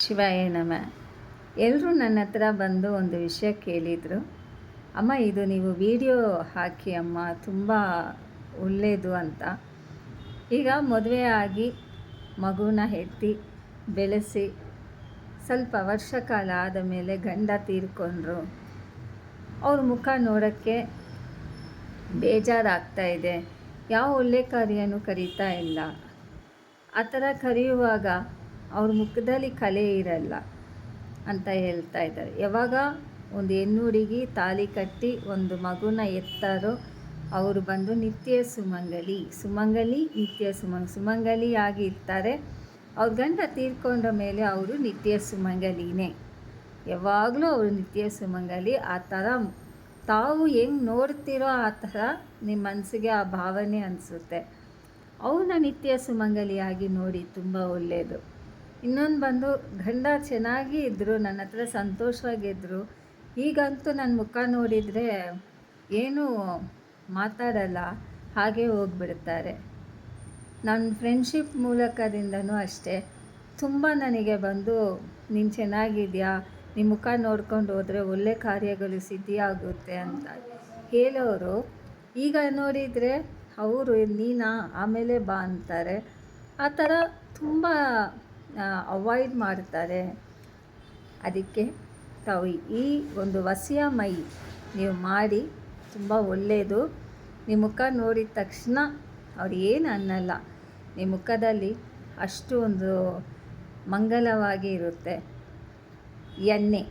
ಶಿವಾಯ ನಮ. ಎಲ್ಲರೂ ನನ್ನ ಹತ್ರ ಬಂದು ಒಂದು ವಿಷಯ ಕೇಳಿದರು. ಅಮ್ಮ, ಇದು ನೀವು ವಿಡಿಯೋ ಹಾಕಿ ಅಮ್ಮ, ತುಂಬ ಒಳ್ಳೆಯದು ಅಂತ. ಈಗ ಮದುವೆ ಆಗಿ ಮಗುನ ಹೆತ್ತಿ ಬೆಳೆಸಿ ಸ್ವಲ್ಪ ವರ್ಷ ಕಾಲ ಆದ ಮೇಲೆ ಗಂಡ ತೀರ್ಕೊಂಡ್ರು. ಅವ್ರ ಮುಖ ನೋಡೋಕ್ಕೆ ಬೇಜಾರಾಗ್ತಾ ಇದೆ. ಯಾವ ಒಳ್ಳೆ ಕಾರ್ಯನೂ ಕರೀತಾ ಇಲ್ಲ. ಆ ಥರ ಕರೆಯುವಾಗ ಅವ್ರ ಮುಖದಲ್ಲಿ ಕಲೆ ಇರಲ್ಲ ಅಂತ ಹೇಳ್ತಾ ಇದ್ದಾರೆ. ಯಾವಾಗ ಒಂದು ಹೆಣ್ಣು ಹುಡುಗಿ ತಾಲಿ ಕಟ್ಟಿ ಒಂದು ಮಗುನ ಎತ್ತಾರೋ ಅವರು ಬಂದು ನಿತ್ಯ ಸುಮಂಗಲಿ ಸುಮಂಗಲಿ, ನಿತ್ಯ ಸುಮಂಗ, ಸುಮಂಗಲಿ ಆಗಿ ಇರ್ತಾರೆ. ಅವ್ರ ಗಂಡ ತೀರ್ಕೊಂಡ ಮೇಲೆ ಅವರು ನಿತ್ಯ ಸುಮಂಗಲಿನೇ. ಯಾವಾಗಲೂ ಅವರು ನಿತ್ಯ ಸುಮಂಗಲಿ, ಆ ಥರ ತಾವು ಹೆಂಗೆ ನೋಡ್ತಿರೋ ಆ ಥರ ನಿಮ್ಮ ಮನಸ್ಸಿಗೆ ಆ ಭಾವನೆ ಅನಿಸುತ್ತೆ. ಅವನ್ನ ನಿತ್ಯ ಸುಮಂಗಲಿಯಾಗಿ ನೋಡಿ ತುಂಬ ಒಳ್ಳೆಯದು ಇನ್ನೊಂದು ಬಂದು ಗಂಡ ಚೆನ್ನಾಗಿ ಇದ್ದರು ನನ್ನ ಹತ್ರ ಸಂತೋಷವಾಗಿದ್ದರು ಈಗಂತೂ ನನ್ನ ಮುಖ ನೋಡಿದರೆ ಏನೂ ಮಾತಾಡಲ್ಲ, ಹಾಗೆ ಹೋಗ್ಬಿಡ್ತಾರೆ. ನನ್ನ ಫ್ರೆಂಡ್ಶಿಪ್ ಮೂಲಕದಿಂದನೂ ಅಷ್ಟೇ. ತುಂಬ ನನಗೆ ಬಂದು, ನೀನು ಚೆನ್ನಾಗಿದೆಯಾ? ನಿಮ್ಮ ಮುಖ ನೋಡ್ಕೊಂಡು ಹೋದರೆ ಒಳ್ಳೆ ಕಾರ್ಯಗಳು ಸಿದ್ಧಿಯಾಗುತ್ತೆ ಅಂತ ಹೇಳೋರು. ಈಗ ನೋಡಿದರೆ ಅವರು ನೀನಾ, ಆಮೇಲೆ ಬಾ ಅಂತಾರೆ. ಆ ಥರ ತುಂಬ ಅವಾಯ್ಡ್ ಮಾಡ್ತಾರೆ ಅದಕ್ಕೆ ತಾವು ಈ ಒಂದು ವಸಿಯ ಮೈ ನೀವು ಮಾಡಿ, ತುಂಬ ಒಳ್ಳೆಯದು. ನಿಮ್ಮ ಮುಖ ನೋಡಿದ ತಕ್ಷಣ ಅವ್ರು ಏನು ಅನ್ನಲ್ಲ. ನಿಮ್ಮ ಮುಖದಲ್ಲಿ ಅಷ್ಟು ಒಂದು ಮಂಗಲವಾಗಿ ಇರುತ್ತೆ. ಎಣ್ಣೆ.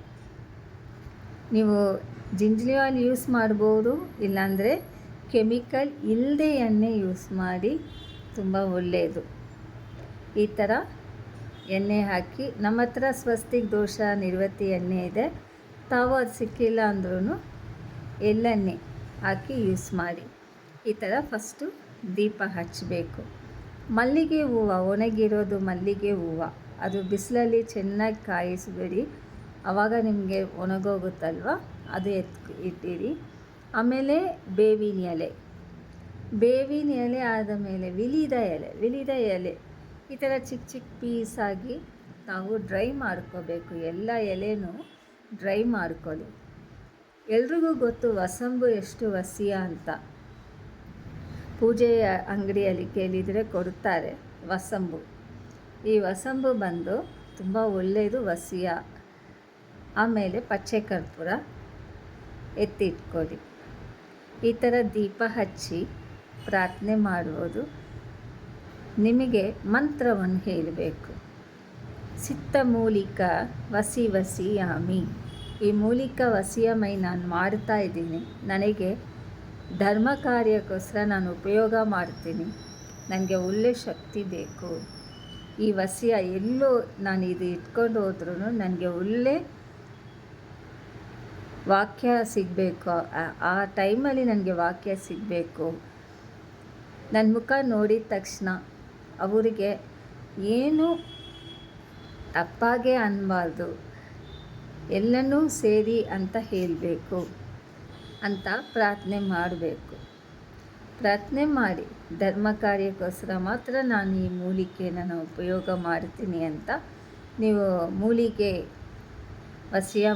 ನೀವು ಜಿಂಜಲಿ ಆಯಿಲ್ ಯೂಸ್ ಮಾಡ್ಬೋದು, ಇಲ್ಲಾಂದರೆ ಕೆಮಿಕಲ್ ಇಲ್ಲದೆ ಎಣ್ಣೆ ಯೂಸ್ ಮಾಡಿ, ತುಂಬ ಒಳ್ಳೆಯದು. ಈ ಥರ ಎಣ್ಣೆ ಹಾಕಿ ನಮ್ಮ ಹತ್ರ ಸ್ವಸ್ತಿಕ್ ದೋಷ ನಿರ್ವತಿ ಎಣ್ಣೆ ಇದೆ. ತಾವು ಅದು ಸಿಕ್ಕಿಲ್ಲ ಅಂದ್ರೂ ಎಳ್ಳೆಣ್ಣೆ ಹಾಕಿ ಯೂಸ್ ಮಾಡಿ. ಈ ಥರ ಫಸ್ಟು ದೀಪ ಹಚ್ಚಬೇಕು ಮಲ್ಲಿಗೆ ಹೂವು, ಒಣಗಿರೋದು ಮಲ್ಲಿಗೆ ಹೂವು. ಅದು ಬಿಸಿಲಲ್ಲಿ ಚೆನ್ನಾಗಿ ಕಾಯಿಸಬೇಡಿ. ಆವಾಗ ನಿಮಗೆ ಒಣಗೋಗುತ್ತಲ್ವ? ಅದು ಎತ್ ಇಟ್ಟಿರಿ. ಆಮೇಲೆ ಬೇವಿನ ಎಲೆ. ಬೇವಿನ ಎಲೆ ಆದ ಮೇಲೆ ವಿಲಿದ ಎಲೆ ವಿಲಿದ ಎಲೆ. ಈ ಥರ ಚಿಕ್ಕ ಚಿಕ್ಕ ಪೀಸಾಗಿ ನಾವು ಡ್ರೈ ಮಾಡ್ಕೋಬೇಕು. ಎಲ್ಲ ಎಲೆನೂ ಡ್ರೈ ಮಾಡ್ಕೊಳ್ಳಿ. ಎಲ್ರಿಗೂ ಗೊತ್ತು ವಸಂಬು ಎಷ್ಟು ವಸಿಯ ಅಂತ. ಪೂಜೆಯ ಅಂಗಡಿಯಲ್ಲಿ ಕೇಳಿದರೆ ಕೊಡುತ್ತಾರೆ ವಸಂಬು. ಈ ವಸಂಬು ಬಂದು ತುಂಬ ಒಳ್ಳೆಯದು ವಸಿಯ. ಆಮೇಲೆ ಪಚ್ಚೆ ಕರ್ಪೂರ ಎತ್ತಿಟ್ಕೊಳ್ಳಿ. ಈ ಥರ ದೀಪ ಹಚ್ಚಿ ಪ್ರಾರ್ಥನೆ ಮಾಡುವುದು ನಿಮಗೆ ಮಂತ್ರವನ್ನು ಹೇಳಬೇಕು. ಸಿತ್ತ ಮೂಲಿಕ ವಸಿ ವಸಿ ಯಾಮಿ. ಈ ಮೂಲಿಕ ವಸಿಯ ಮೈ ನಾನು ಮಾಡ್ತಾ ಇದ್ದೀನಿ. ನನಗೆ ಧರ್ಮ ಕಾರ್ಯಕ್ಕೋಸ್ಕರ ನಾನು ಉಪಯೋಗ ಮಾಡ್ತೀನಿ ನನಗೆ ಒಳ್ಳೆ ಶಕ್ತಿ ಬೇಕು. ಈ ವಸಿಯ ಎಲ್ಲೂ ನಾನು ಇದು ಇಟ್ಕೊಂಡು ಹೋದ್ರೂ ನನಗೆ ಒಳ್ಳೆ ವಾಕ್ಯ ಸಿಗಬೇಕು. ಆ ಟೈಮಲ್ಲಿ ನನಗೆ ವಾಕ್ಯ ಸಿಗಬೇಕು. ನನ್ನ ಮುಖ ನೋಡಿದ ತಕ್ಷಣ ಅವರಿಗೆ ಏನು ತಪ್ಪಾಗೆ ಅನ್ಬಾರ್ದು. ಎಲ್ಲನೂ ಸೇರಿ ಅಂತ ಹೇಳಬೇಕು, ಅಂತ ಪ್ರಾರ್ಥನೆ ಮಾಡಬೇಕು. ಪ್ರಾರ್ಥನೆ ಮಾಡಿ, ಧರ್ಮ ಕಾರ್ಯಕ್ಕೋಸ್ಕರ ಮಾತ್ರ ನಾನು ಈ ಮೂಲಿಕೆಯನ್ನು ನಾನು ಉಪಯೋಗ ಮಾಡ್ತೀನಿ ಅಂತ ನೀವು ಮೂಲಿಕೆ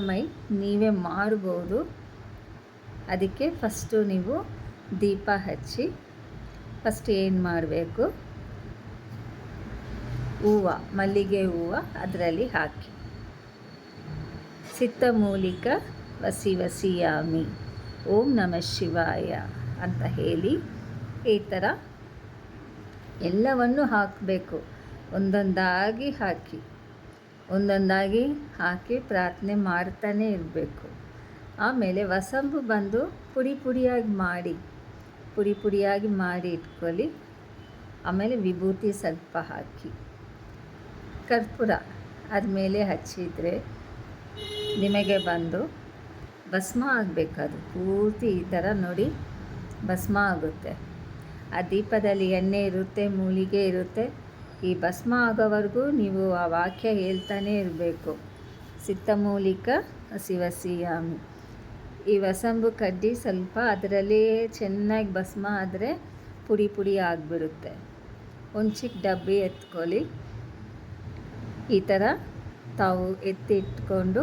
ಮೈ ನೀವೇ ಮಾಡ್ಬೋದು ಅದಕ್ಕೆ ಫಸ್ಟು ನೀವು ದೀಪ ಹಚ್ಚಿ ಫಸ್ಟ್ ಏನು ಮಾಡಬೇಕು? ಹೂವು, ಮಲ್ಲಿಗೆ ಹೂವು ಅದರಲ್ಲಿ ಹಾಕಿ. ಸಿತ್ತ ಮೂಲಿಕ ವಸಿ ವಸಿಯಾಮಿ, ಓಂ ನಮಃ ಶಿವಾಯ ಅಂತ ಹೇಳಿ ಈ ಥರ ಎಲ್ಲವನ್ನು ಹಾಕಬೇಕು. ಒಂದೊಂದಾಗಿ ಹಾಕಿ ಒಂದೊಂದಾಗಿ ಹಾಕಿ ಪ್ರಾರ್ಥನೆ ಮಾಡ್ತಾನೇ ಇರಬೇಕು. ಆಮೇಲೆ ವಸಂಬು ಬಂದು ಪುಡಿ ಪುಡಿಯಾಗಿ ಮಾಡಿ, ಪುಡಿ ಪುಡಿಯಾಗಿ ಮಾಡಿ ಇಟ್ಕೊಳ್ಳಿ. ಆಮೇಲೆ ವಿಭೂತಿ ಸ್ವಲ್ಪ ಹಾಕಿ. ಕರ್ಪೂರ ಆದಮೇಲೆ ಹಚ್ಚಿದರೆ ನಿಮಗೆ ಬಂದು ಭಸ್ಮ ಆಗಬೇಕದು. ಪೂರ್ತಿ ಈ ಥರ ನೋಡಿ ಭಸ್ಮ ಆಗುತ್ತೆ. ಆ ದೀಪದಲ್ಲಿ ಎಣ್ಣೆ ಇರುತ್ತೆ, ಮೂಲಿಗೆ ಇರುತ್ತೆ. ಈ ಭಸ್ಮ ಆಗೋವರೆಗೂ ನೀವು ಆ ವಾಕ್ಯ ಹೇಳ್ತಾನೇ ಇರಬೇಕು. ಸಿತ್ತಮೂಲಿಕ ಶಿವಸಿಯಾಮಿ ಈ ವಸಂಬು ಕಡ್ಡಿ ಸ್ವಲ್ಪ ಅದರಲ್ಲಿ ಚೆನ್ನಾಗಿ ಭಸ್ಮ ಆದರೆ ಪುಡಿ ಪುಡಿ ಆಗಿಬಿಡುತ್ತೆ. ಒಂದು ಚಿಕ್ಕ ಡಬ್ಬಿ ಎತ್ಕೊಳ್ಳಿ. ಈ ಥರ ತಾವು ಎತ್ತಿ ಇಟ್ಕೊಂಡು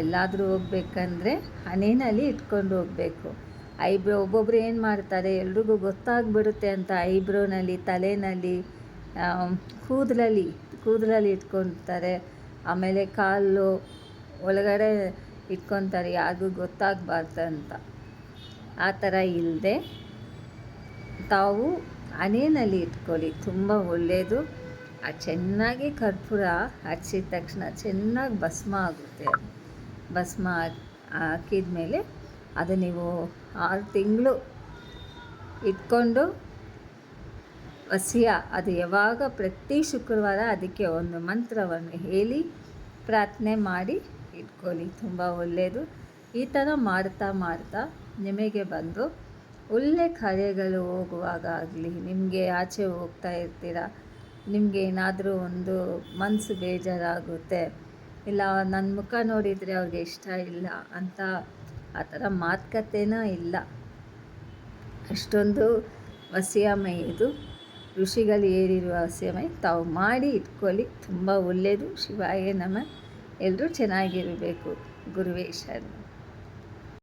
ಎಲ್ಲಾದರೂ ಹೋಗ್ಬೇಕಂದ್ರೆ ಹಣೆಯಲ್ಲಿ ಇಟ್ಕೊಂಡು ಹೋಗಬೇಕು. ಐಬ್ರೋ, ಒಬ್ಬೊಬ್ರು ಏನು ಮಾಡ್ತಾರೆ, ಎಲ್ರಿಗೂ ಗೊತ್ತಾಗ್ಬಿಡುತ್ತೆ ಅಂತ ಐಬ್ರೋನಲ್ಲಿ ತಲೆಯಲ್ಲಿ ಕೂದಲಲ್ಲಿ ಕೂದಲಲ್ಲಿ ಇಟ್ಕೊತಾರೆ. ಆಮೇಲೆ ಕಾಲು ಒಳಗಡೆ ಇಟ್ಕೊತಾರೆ, ಯಾರಿಗೂ ಗೊತ್ತಾಗಬಾರ್ದು ಅಂತ. ಆ ಥರ ಇಲ್ಲದೆ ತಾವು ಹಣೆಯಲ್ಲಿ ಇಟ್ಕೊಳ್ಳಿ, ತುಂಬ ಒಳ್ಳೆಯದು ಆ ಚೆನ್ನಾಗಿ ಕರ್ಪೂರ ಹಚ್ಚಿದ ತಕ್ಷಣ ಚೆನ್ನಾಗಿ ಭಸ್ಮ ಆಗುತ್ತೆ. ಅದು ಭಸ್ಮ ಹಾಕಿದ ಮೇಲೆ ಅದು ನೀವು ಆರು ತಿಂಗಳು ಇಟ್ಕೊಂಡು ವಸಿಯ ಅದು ಯಾವಾಗ ಪ್ರತಿ ಶುಕ್ರವಾರ ಅದಕ್ಕೆ ಒಂದು ಮಂತ್ರವನ್ನು ಹೇಳಿ ಪ್ರಾರ್ಥನೆ ಮಾಡಿ ಇಟ್ಕೊಳ್ಳಿ. ತುಂಬ ಒಳ್ಳೆಯದು. ಈ ಥರ ಮಾಡ್ತಾ ಮಾಡ್ತಾ ನಿಮಗೆ ಬಂದು ಒಳ್ಳೆ ಕಾರ್ಯಗಳು ಹೋಗುವಾಗ ಆಗಲಿ, ನಿಮಗೆ ಆಚೆ ಹೋಗ್ತಾ ಇರ್ತೀರ ನಿಮಗೆ ಏನಾದರೂ ಒಂದು ಮನಸ್ಸು ಬೇಜಾರಾಗುತ್ತೆ, ಇಲ್ಲ ನನ್ನ ಮುಖ ನೋಡಿದರೆ ಅವ್ರಿಗೆ ಇಷ್ಟ ಇಲ್ಲ ಅಂತ ಆ ಥರ ಮಾತುಕತೆನೇ ಇಲ್ಲ. ಅಷ್ಟೊಂದು ವಸಿಯಮೈ ಇದು. ಋಷಿಗಳು ಏರಿರುವ ವಸಿಯಮೈ ತಾವು ಮಾಡಿ ಇಟ್ಕೊಳ್ಳಿ, ತುಂಬ ಒಳ್ಳೆಯದು. ಶಿವಾಯ ನಮ. ಎಲ್ಲರೂ ಚೆನ್ನಾಗಿರಬೇಕು. ಗುರುವೇ ಶರಣ.